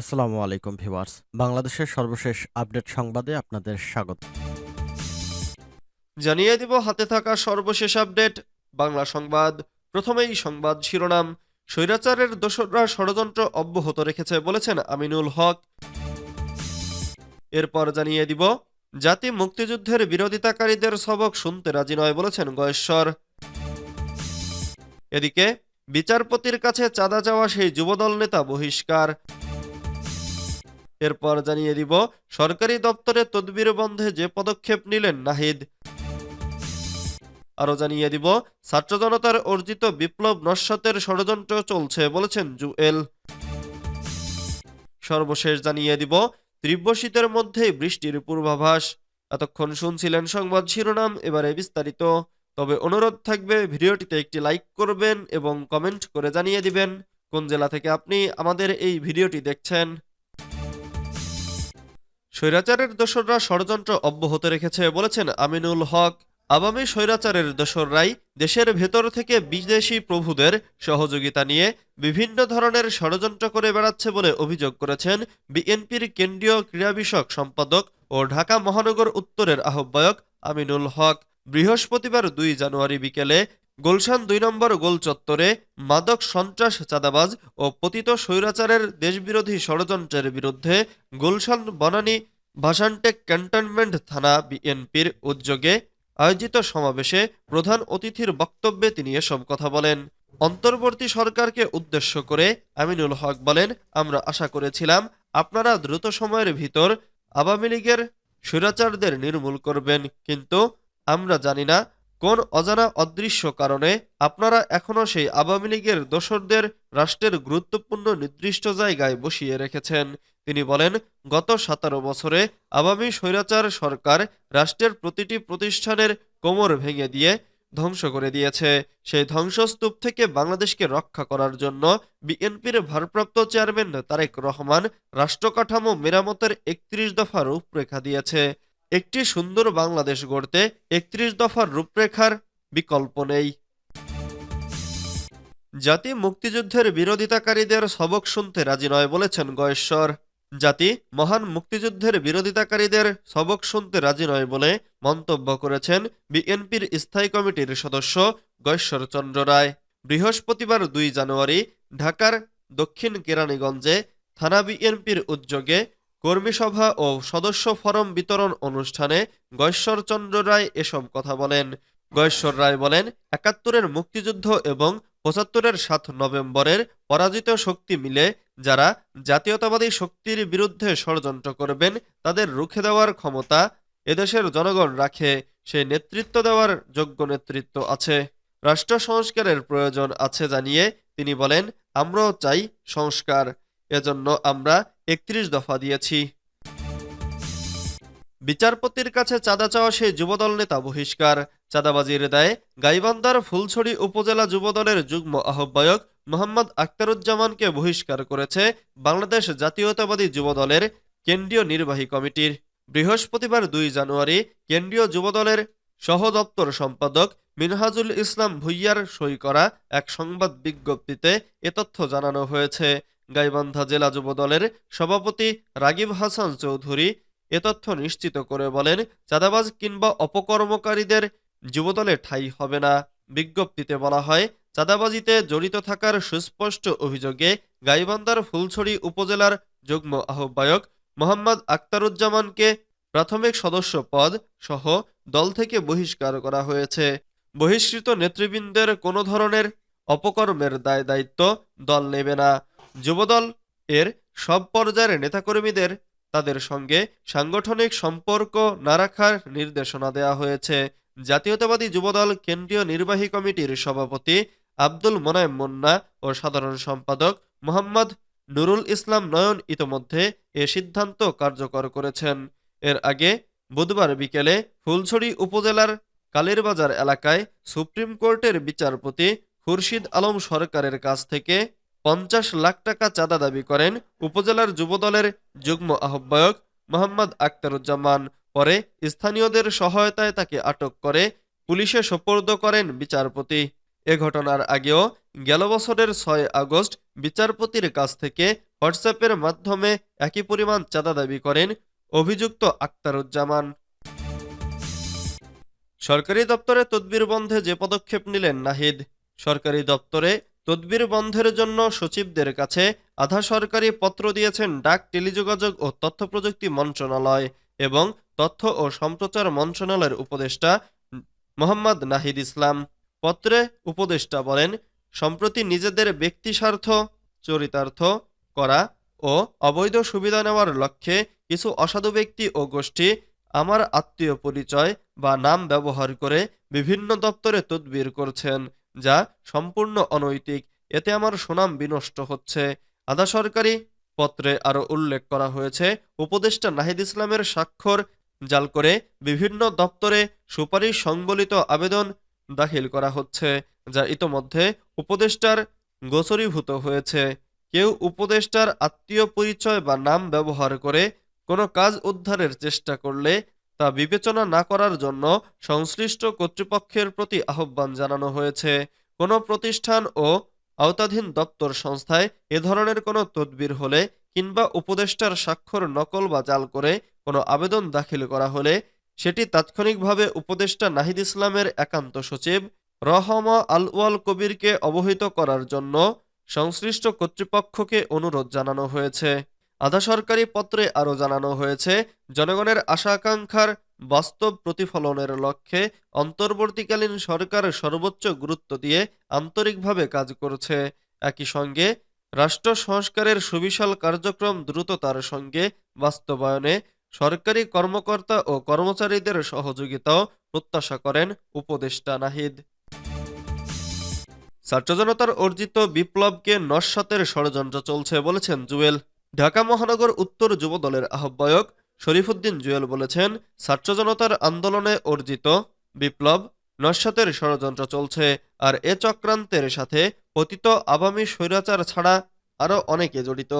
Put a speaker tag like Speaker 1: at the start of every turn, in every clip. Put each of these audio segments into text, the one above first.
Speaker 1: আসসালামু আলাইকুম ভিউয়ার্স। বাংলাদেশের সর্বশেষ আপডেট সংবাদে আপনাদের স্বাগত।
Speaker 2: জানিয়ে দিব, হাতে থাকা সর্বশেষ আপডেট। বাংলা সংবাদ, প্রথমেই সংবাদ শিরোনাম। স্বৈরাচারের দোসররা ষড়যন্ত্র অব্যাহত রেখেছে বলেছেন আমিনুল হক। এরপর জানিয়ে দিব, জাতি মুক্তিযুদ্ধের বিরোধিতাকারীদের সবক শুনতে রাজি নয় বলেছেন গয়েশ্বর। এদিকে, বিচারপতির কাছে চাঁদা চাওয়া সেই যুবদল নেতা বহিষ্কার। এরপর জানিয়ে দিব, সরকারি দপ্তরে তদবির বন্ধে যে পদক্ষেপ নিলেন নাহিদ। আরও জানিয়ে দিব, ছাত্র জনতার অর্জিত বিপ্লব নস্যাতের ষড়যন্ত্র চলছে বলেছেন জুয়েল। সর্বশেষ জানিয়ে দিব, তীব্র শীতের মধ্যেই বৃষ্টির পূর্বাভাস। এতক্ষণ শুনছিলেন সংবাদ শিরোনাম, এবারে বিস্তারিত। তবে অনুরোধ থাকবে, ভিডিওটিতে একটি লাইক করবেন এবং কমেন্ট করে জানিয়ে দিবেন। কোন জেলা থেকে আপনি আমাদের এই ভিডিওটি দেখছেন? স্বৈরাচারের দোসররা ষড়যন্ত্র অব্যাহত রেখেছে বলেছেন আমিনুল হক। আওয়ামী স্বৈরাচারের দোসররাই দেশের ভেতর থেকে বিদেশি প্রভুদের সহযোগিতা নিয়ে বিভিন্ন ধরনের ষড়যন্ত্র করে বেড়াচ্ছে বলে অভিযোগ করেছেন বিএনপির কেন্দ্রীয় ক্রীড়া বিষয়ক সম্পাদক ও ঢাকা মহানগর উত্তরের আহ্বায়ক আমিনুল হক। বৃহস্পতিবার দুই জানুয়ারি বিকেলে গুলশান দুই নম্বর গোল চত্বরে মাদক সন্ত্রাস, চাঁদাবাজ ও পতিত স্বৈরাচারের দেশবিরোধী ষড়যন্ত্রের বিরুদ্ধে গুলশান বনানী ভাসানটেক ক্যান্টনমেন্ট থানা বিএনপির উদ্যোগে আয়োজিত সমাবেশে প্রধান অতিথির বক্তব্যে তিনি এসব কথা বলেন। অন্তর্বর্তী সরকারকে উদ্দেশ্য করে আমিনুল হক বলেন, আমরা আশা করেছিলাম আপনারা দ্রুত সময়ের ভিতর আওয়ামী লীগের স্বৈরাচারদের নির্মূল করবেন, কিন্তু আমরা জানি না কোন অজানা অদৃশ্য কারণে আপনারা এখনও সেই আওয়ামী লীগের দোসরদের রাষ্ট্রের গুরুত্বপূর্ণ নির্দিষ্ট জায়গায় বসিয়ে রেখেছেন। তিনি বলেন, গত সতেরো বছরে আওয়ামী স্বৈরাচার সরকার রাষ্ট্রের প্রতিটি প্রতিষ্ঠানের কোমর ভেঙে দিয়ে ধ্বংস করে দিয়েছে। সেই ধ্বংসস্তূপ থেকে বাংলাদেশকে রক্ষা করার জন্য বিএনপির ভারপ্রাপ্ত চেয়ারম্যান তারেক রহমান রাষ্ট্রকাঠামো মেরামতের একত্রিশ দফা রূপরেখা দিয়েছে। একটি সুন্দর বাংলাদেশ গড়তে একত্রিশ দফার রূপরেখার বিকল্প নেই। জাতি মুক্তিযুদ্ধের বিরোধিতাকারীদের সবক শুনতে রাজি নয় বলেছেন গয়েশ্বর। জাতি মহান মুক্তিযুদ্ধের বিরোধিতাকারীদের সবক শুনতে রাজি নয় বলে মন্তব্য করেছেন বিএনপির স্থায়ী কমিটির সদস্য গয়েশ্বর চন্দ্র রায়। বৃহস্পতিবার দুই জানুয়ারি ঢাকার দক্ষিণ কেরানীগঞ্জে থানা বিএনপির উদ্যোগে কর্মী সভা ও সদস্য ফরম বিতরণ অনুষ্ঠানে গয়েশ্বরচন্দ্র রায় এসব কথা বলেন। গয়েশ্বর রায় বলেন, একাত্তরের মুক্তিযুদ্ধ এবং পঁচাত্তরের সাত নভেম্বরের পরাজিত শক্তি মিলে যারা জাতীয়তাবাদী শক্তির বিরুদ্ধে ষড়যন্ত্র করবেন, তাদের রুখে দেওয়ার ক্ষমতা এদেশের জনগণ রাখে। সেই নেতৃত্ব দেওয়ার যোগ্য নেতৃত্ব আছে। রাষ্ট্র সংস্কারের প্রয়োজন আছে জানিয়ে তিনি বলেন, আমরাও চাই সংস্কার। এজন্য আমরা একত্রিশ দফা দিয়েছি। বিচারপতির কাছে চাঁদা চাওয়া সেই যুবদল নেতা বহিষ্কার। চাঁদাবাজির দায়ে গাইবান্ধার ফুলছড়ি উপজেলা যুবদলের যুগ্ম আহ্বায়ক মোহাম্মদ আক্তারুজ্জামানকে বহিষ্কার করেছে বাংলাদেশ জাতীয়তাবাদী যুবদলের কেন্দ্রীয় নির্বাহী কমিটির। বৃহস্পতিবার দুই জানুয়ারি কেন্দ্রীয় যুবদলের সহ দপ্তর সম্পাদক মিনহাজুল ইসলাম ভুইয়ার সই করা এক সংবাদ বিজ্ঞপ্তিতে এ তথ্য জানানো হয়েছে। গাইবান্ধা জেলা যুবদলের সভাপতি রাগিব হাসান চৌধুরী এ তথ্য নিশ্চিত করে বলেন, চাঁদাবাজ কিংবা অপকর্মকারীদের যুবদলে ঠাঁই হবে না। বিজ্ঞপ্তিতে বলা হয়, চাঁদাবাজিতে জড়িত থাকার সুস্পষ্ট অভিযোগে গাইবান্ধার ফুলছড়ি উপজেলার যুগ্ম আহ্বায়ক মোহাম্মদ আক্তারুজ্জামানকে প্রাথমিক সদস্য পদ সহ দল থেকে বহিষ্কার করা হয়েছে। বহিষ্কৃত নেতৃবৃন্দের কোনো ধরনের অপকর্মের দায় দায়িত্ব দল নেবে না। যুবদল এর সব পর্যায়ের নেতাকর্মীদের তাদের সঙ্গে সাংগঠনিক সম্পর্ক না রাখার নির্দেশনা দেওয়া হয়েছে। জাতীয়তাবাদী যুবদল কেন্দ্রীয় নির্বাহী কমিটির সভাপতি আব্দুল মোনায়েম মুন্না ও সাধারণ সম্পাদক মোহাম্মদ নুরুল ইসলাম নয়ন ইতোমধ্যে এ সিদ্ধান্ত কার্যকর করেছেন। এর আগে বুধবার বিকেলে ফুলছড়ি উপজেলার কালীরবাজার এলাকায় সুপ্রিম কোর্টের বিচারপতি খুরশিদ আলম সরকারের কাছ থেকে পঞ্চাশ লাখ টাকা চাঁদা দাবি করেন উপজেলার যুবদলের যুগ্ম আহ্বায়ক মোহাম্মদ আক্তারুজ্জামান। পরে স্থানীয়দের সহায়তায় তাকে আটক করে পুলিশে সোপর্দ করেন বিচারপতি। এ ঘটনার আগেও গেল বছরের ছয় আগস্ট বিচারপতির কাছ থেকে হোয়াটসঅ্যাপের মাধ্যমে একই পরিমাণ চাঁদা দাবি করেন অভিযুক্ত আক্তারুজ্জামান। সরকারি দপ্তরে তদবির বন্ধে যে পদক্ষেপ নিলেন নাহিদ, সরকারি দপ্তরে তদবির বন্ধের জন্য সচিবদের কাছে আধা সরকারি পত্র দিয়েছেন ডাক টেলিযোগাযোগ ও তথ্য প্রযুক্তি মন্ত্রণালয় এবং তথ্য ও সম্প্রচার মন্ত্রণালয়ের উপদেষ্টা মোহাম্মদ নাহিদ ইসলাম। পত্রে উপদেষ্টা বলেন, সম্প্রতি নিজেদের ব্যক্তি স্বার্থ চরিতার্থ করা ও অবৈধ সুবিধা নেওয়ার লক্ষ্যে কিছু অসাধু ব্যক্তি ও গোষ্ঠী আমার আত্মীয় পরিচয় বা নাম ব্যবহার করে বিভিন্ন দপ্তরে তদবির করছেন। যা সম্পূর্ণ অনৈতিক। এতে আমার সুনাম বিনষ্ট হচ্ছে। আধা সরকারি পত্রে আরও উল্লেখ করা হয়েছে, উপদেষ্টা নাহিদ ইসলামের স্বাক্ষর জাল করে বিভিন্ন দপ্তরে সুপারিশ সংবলিত আবেদন দাখিল করা হচ্ছে, যা ইতোমধ্যে উপদেষ্টার গোচরীভূত হয়েছে। কেউ উপদেষ্টার আত্মীয় পরিচয় বা নাম ব্যবহার করে কোনো কাজ উদ্ধারের চেষ্টা করলে তা বিবেচনা না করার জন্য সংশ্লিষ্ট কর্তৃপক্ষের প্রতি আহ্বান জানানো হয়েছে। কোনো প্রতিষ্ঠান ও আওতাধীন দপ্তর সংস্থায় এ ধরনের কোনো তদবির হলে কিংবা উপদেষ্টার স্বাক্ষর নকল বা জাল করে কোনো আবেদন দাখিল করা হলে সেটি তাৎক্ষণিকভাবে উপদেষ্টা নাহিদ ইসলামের একান্ত সচিব রহম আল ওয়াল কবিরকে অবহিত করার জন্য সংশ্লিষ্ট কর্তৃপক্ষকে অনুরোধ জানানো হয়েছে। আধা সরকারি পত্রে আরও জানানো হয়েছে, জনগণের আশা আকাঙ্ক্ষার বাস্তব প্রতিফলনের লক্ষ্যে অন্তর্বর্তীকালীন সরকার সর্বোচ্চ গুরুত্ব দিয়ে আন্তরিকভাবে কাজ করছে। একই সঙ্গে, রাষ্ট্র সংস্কারের সুবিশাল কার্যক্রম দ্রুততার সঙ্গে বাস্তবায়নে সরকারি কর্মকর্তা ও কর্মচারীদের সহযোগিতাও প্রত্যাশা করেন উপদেষ্টা নাহিদ। ছাত্র জনতার অর্জিত বিপ্লবকে নস্বাতের ষড়যন্ত্র চলছে বলেছেন জুয়েল। ঢাকা মহানগর উত্তর যুব দলের আহ্বায়ক শরীফুদ্দিন জুয়েল বলেছেন ছাত্র জনতার আন্দোলনে অর্জিত বিপ্লব নস্বাতের ষড়যন্ত্র চলছে আর এ চক্রান্তের সাথে পতিত আবামী স্বৈরাচার ছাড়া আরও অনেকে জড়িত।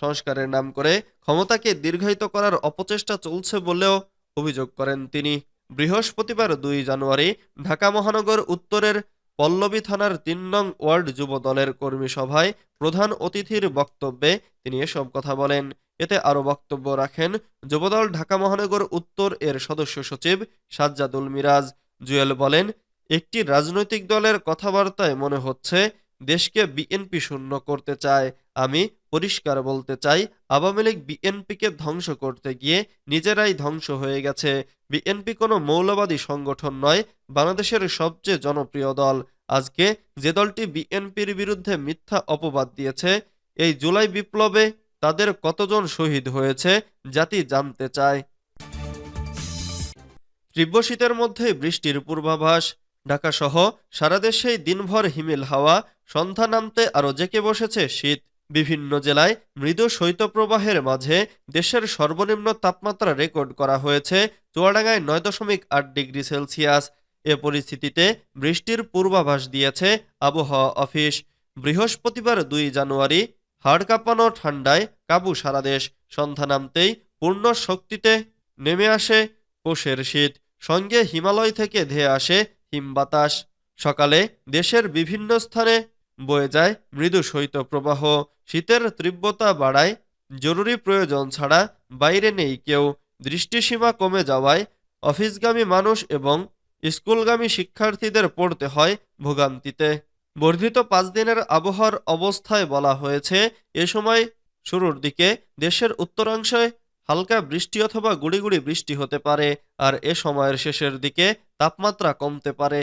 Speaker 2: সংস্কারের নাম করে ক্ষমতাকে দীর্ঘায়িত করার অপচেষ্টা চলছে বলেও অভিযোগ করেন তিনি। বৃহস্পতিবার দুই জানুয়ারি ঢাকা মহানগর উত্তরের পল্লবী থানার তিন নং ওয়ার্ড যুব দলের কর্মী সভায় প্রধান অতিথির বক্তব্যে তিনি এসব কথা বলেন। এতে আরও বক্তব্য রাখেন যুবদল ঢাকা মহানগর উত্তর এর সদস্য সচিব সাজ্জাদুল মিরাজ। জুয়েল বলেন, একটি রাজনৈতিক দলের কথাবার্তায় মনে হচ্ছে দেশকে বিএনপি শূন্য করতে চায়। আমি পরিষ্কার বলতে চাই, আওয়ামী লীগ বিএনপিকে ধ্বংস করতে গিয়ে নিজেরাই ধ্বংস হয়ে গেছে। বিএনপি কোনো মৌলবাদী সংগঠন নয়, বাংলাদেশের সবচেয়ে জনপ্রিয় দল। আজকে যে দলটি বিএনপির বিরুদ্ধে মিথ্যা অপবাদ দিয়েছে, এই জুলাই বিপ্লবে তাদের কতজন শহীদ হয়েছে, জাতি জানতে চায়। তীব্র শীতের মধ্যে বৃষ্টির পূর্বাভাস। ঢাকা সহ সারা দেশেই দিনভর হিমেল হাওয়া, সন্ধ্যা নামতে আরও জেঁকে বসেছে শীত। বিভিন্ন জেলায় মৃদু শৈত্যপ্রবাহের মাঝে দেশের সর্বনিম্ন তাপমাত্রা রেকর্ড করা হয়েছে চুয়াডাঙ্গায় নয় দশমিক আট ডিগ্রি সেলসিয়াস। এ পরিস্থিতিতে বৃষ্টির পূর্বাভাস দিয়েছে আবহাওয়া অফিস। বৃহস্পতিবার দুই জানুয়ারি হাড় কাঁপানো ঠান্ডায় কাবু সারা দেশ। সন্ধ্যা নামতেই পূর্ণ শক্তিতে নেমে আসে কোষের শীত। সঙ্গে হিমালয় থেকে ধেয়ে আসে হিমবাতাস। সকালে দেশের বিভিন্ন স্থানে বয়ে যায়, মৃদু শৈত্যপ্রবাহ শীতের তীব্রতা বাড়ায়, জরুরি প্রয়োজন ছাড়া বাইরে নেই কেউ, দৃষ্টিসীমা কমে যাওয়ায়, অফিসগামী মানুষ এবং স্কুলগামী শিক্ষার্থীদের পড়তে হয় ভোগান্তিতে। বর্ধিত পাঁচ দিনের আবহাওয়ার অবস্থায় বলা হয়েছে, এ সময় শুরুর দিকে দেশের উত্তরাংশে হালকা বৃষ্টি অথবা গুড়ি গুড়ি বৃষ্টি হতে পারে, আর এ সময়ের শেষের দিকে তাপমাত্রা কমতে পারে।